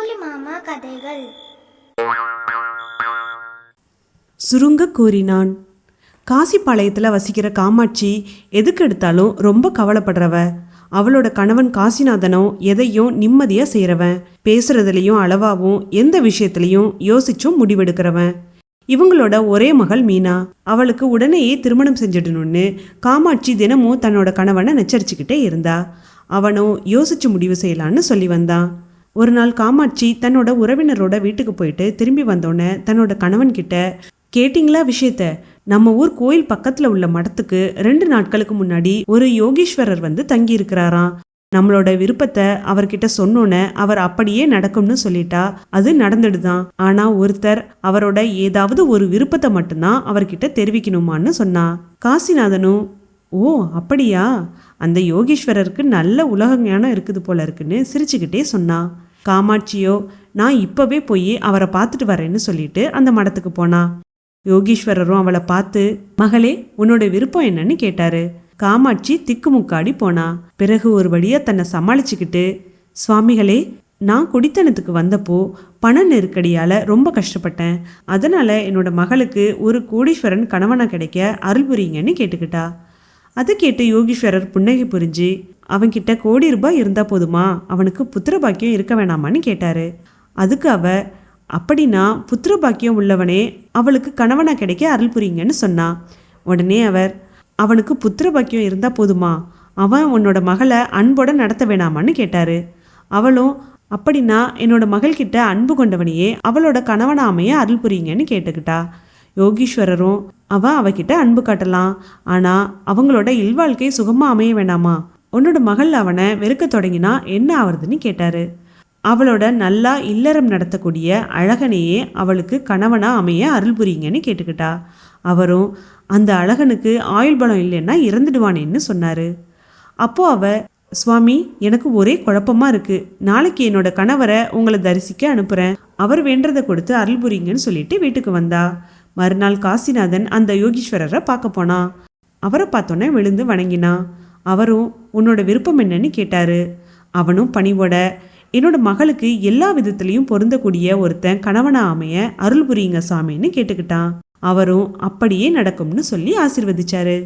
புலி மாமா கதைகள். சுருங்க கூறினான். காசிப்பாளையத்தில் வசிக்கிற காமாட்சி எதுக்கு எடுத்தாலும் ரொம்ப கவலைப்படுறவ. அவளோட கணவன் காசிநாதனோ எதையும் நிம்மதியாக செய்கிறவன் பேசுறதுலையும் அளவாவும் எந்த விஷயத்துலையும் யோசிச்சும் முடிவெடுக்கிறவன். இவங்களோட ஒரே மகள் மீனா. அவளுக்கு உடனேயே திருமணம் செஞ்சிடணும்னு காமாட்சி தினமும் தன்னோட கணவனை நச்சரிச்சுக்கிட்டே இருந்தா. அவனும் யோசிச்சு முடிவு செய்யலான்னு சொல்லி வந்தான். ஒரு நாள் காமாட்சி தன்னோட உறவினரோட வீட்டுக்கு போயிட்டு திரும்பி வந்தோடனே தன்னோட கணவன்கிட்ட கேட்டிங்களா விஷயத்த? நம்ம ஊர் கோயில் பக்கத்தில் உள்ள மடத்துக்கு ரெண்டு நாட்களுக்கு முன்னாடி ஒரு யோகீஸ்வரர் வந்து தங்கி இருக்கிறாராம் நம்மளோட விருப்பத்தை அவர்கிட்ட சொன்னோன்னே அவர் அப்படியே நடக்கும்னு சொல்லிட்டா அது நடந்துடுதான். ஆனா ஒருத்தர் அவரோட ஏதாவது ஒரு விருப்பத்தை மட்டும்தான் அவர்கிட்ட தெரிவிக்கணுமான்னு சொன்னா காசிநாதனும் ஓ அப்படியா? அந்த யோகீஸ்வரருக்கு நல்ல உலக ஞானம் இருக்குது போல இருக்குன்னு சிரிச்சுக்கிட்டே சொன்னா. காமாட்சியோ நான் இப்போவே போய் அவரை பார்த்துட்டு வரேன்னு சொல்லிட்டு அந்த மடத்துக்கு போனா. யோகீஸ்வரரும் அவளை பார்த்து மகளே உன்னோட விருப்பம் என்னன்னு கேட்டாரு. காமாட்சி திக்குமுக்காடி போனா. பிறகு ஒரு வழியாக தன்னை சமாளிச்சுக்கிட்டு சுவாமிகளே நான் குடித்தனத்துக்கு வந்தப்போ பண நெருக்கடியால் ரொம்ப கஷ்டப்பட்டேன். அதனால் என்னோட மகளுக்கு ஒரு கோடீஸ்வரன் கணவனாக கிடைக்க அருள் புரியுங்கன்னு கேட்டுக்கிட்டா. அதை கேட்டு யோகீஸ்வரர் புன்னகை புரிஞ்சு அவன்கிட்ட கோடி ரூபாய் இருந்தா போதுமா? அவனுக்கு புத்திர பாக்கியம் இருக்க வேணாமான்னு கேட்டாரு. அதுக்கு அவ அப்படின்னா புத்திர பாக்கியம் உள்ளவனே அவளுக்கு கணவனாக கிடைக்க அருள் புரியுங்கன்னு சொன்னான் உடனே அவர் அவனுக்கு புத்திர பாக்கியம் இருந்தால் போதுமா? அவன் உன்னோட மகளை அன்போட நடத்த வேணாமான்னு கேட்டாரு. அவளும் அப்படின்னா என்னோட மகள்கிட்ட அன்பு கொண்டவனையே அவளோட கணவனா அருள் புரியுங்கன்னு கேட்டுக்கிட்டா. யோகீஸ்வரரும் அவள் அவகிட்ட அன்பு காட்டலாம். ஆனால் அவங்களோட இல்வாழ்க்கை சுகமாக அமைய வேணாமா? உன்னோட மகள் அவனை வெறுக்க தொடங்கினா என்ன ஆவறதுன்னு கேட்டாரு. அவளோட நல்லா இல்லறம் நடத்தக்கூடிய அழகனையே அவளுக்கு கணவனாக அமைய அருள் புரியுங்கன்னு கேட்டுக்கிட்டா. அவரும் அந்த அழகனுக்கு ஆயுள் பலம் இல்லைன்னா இறந்துடுவானேன்னு சொன்னார். அப்போது அவ சுவாமி எனக்கு ஒரே குழப்பமாக இருக்குது நாளைக்கு என்னோட கணவரை உங்களை தரிசிக்க அனுப்புகிறேன் அவர் வேண்டதை கொடுத்து அருள் புரியுங்கன்னு சொல்லிட்டு வீட்டுக்கு வந்தா. மறுநாள் காசிநாதன் அந்த யோகீஸ்வரரை பார்க்க போனா. அவரை பார்த்தோன்னே விழுந்து வணங்கினா. அவரும் உன்னோட விருப்பம் என்னன்னு கேட்டாரு. அவனும் பணிவோட. என்னோட மகளுக்கு எல்லா விதத்துலேயும் பொருந்தக்கூடிய ஒருத்தன் கணவனா அமைய அருள் புரியுங்க சாமின்னு கேட்டுக்கிட்டான். அவரும் அப்படியே நடக்கும்னு சொல்லி ஆசிர்வதிச்சாரு.